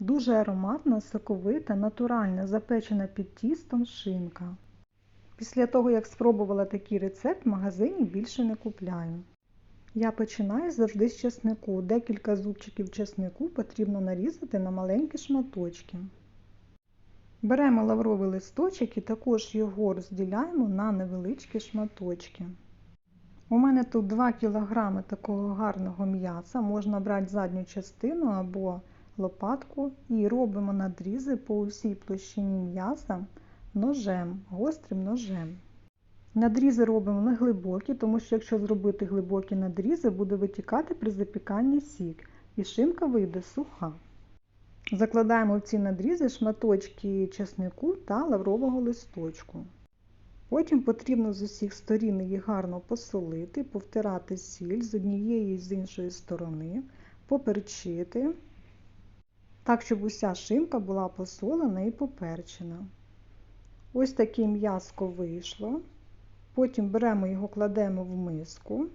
Дуже ароматна, соковита, натуральна, запечена під тістом шинка. Після того, як спробувала такий рецепт, в магазині більше не купляю. Я починаю завжди з чеснику. Декілька зубчиків чеснику потрібно нарізати на маленькі шматочки. Беремо лавровий листочок і також його розділяємо на невеличкі шматочки. У мене тут 2 кг такого гарного м'яса, можна брати задню частину або лопатку і робимо надрізи по усій площині м'яса ножем, гострим ножем. Надрізи робимо не глибокі, тому що якщо зробити глибокі надрізи, буде витікати при запіканні сік і шинка вийде суха. Закладаємо в ці надрізи шматочки чеснику та лаврового листочку. Потім потрібно з усіх сторін їх гарно посолити, повтирати сіль з однієї і з іншої сторони, поперчити, так, щоб уся шинка була посолена і поперчена. Ось таке м'яско вийшло. Потім беремо його, кладемо в миску.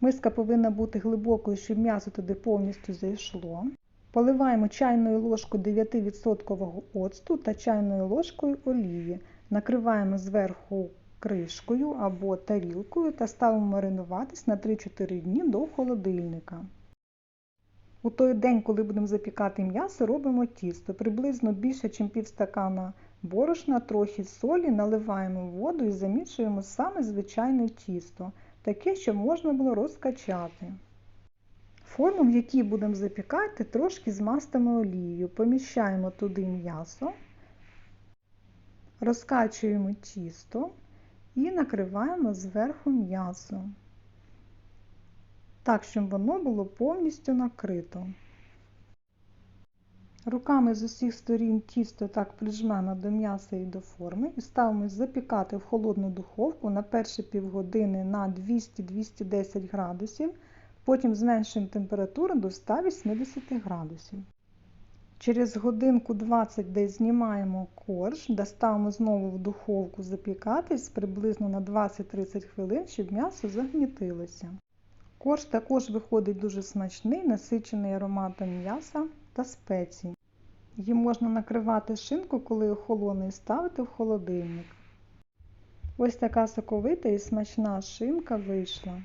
Миска повинна бути глибокою, щоб м'ясо туди повністю зайшло. Поливаємо чайною ложкою 9% оцту та чайною ложкою олії. Накриваємо зверху кришкою або тарілкою та ставимо маринуватись на 3-4 дні до холодильника. У той день, коли будемо запікати м'ясо, робимо тісто. Приблизно більше, ніж пів стакана борошна, трохи солі, наливаємо воду і замішуємо саме звичайне тісто, таке, щоб можна було розкачати. Форму, в якій будемо запікати, трошки змастимо олією. Поміщаємо туди м'ясо, розкачуємо тісто і накриваємо зверху м'ясо, так, щоб воно було повністю накрито. Руками з усіх сторін тісто так прижмемо до м'яса і до форми і ставимо запікати в холодну духовку на перші півгодини на 200-210 градусів, потім зменшуємо температуру до 180 градусів. Через годинку 20 десь знімаємо корж, доставимо знову в духовку запікатись приблизно на 20-30 хвилин, щоб м'ясо загнітилося. Корж також виходить дуже смачний, насичений ароматом м'яса та спецій. Їм можна накривати шинку, коли охолоне, і ставити в холодильник. Ось така соковита і смачна шинка вийшла.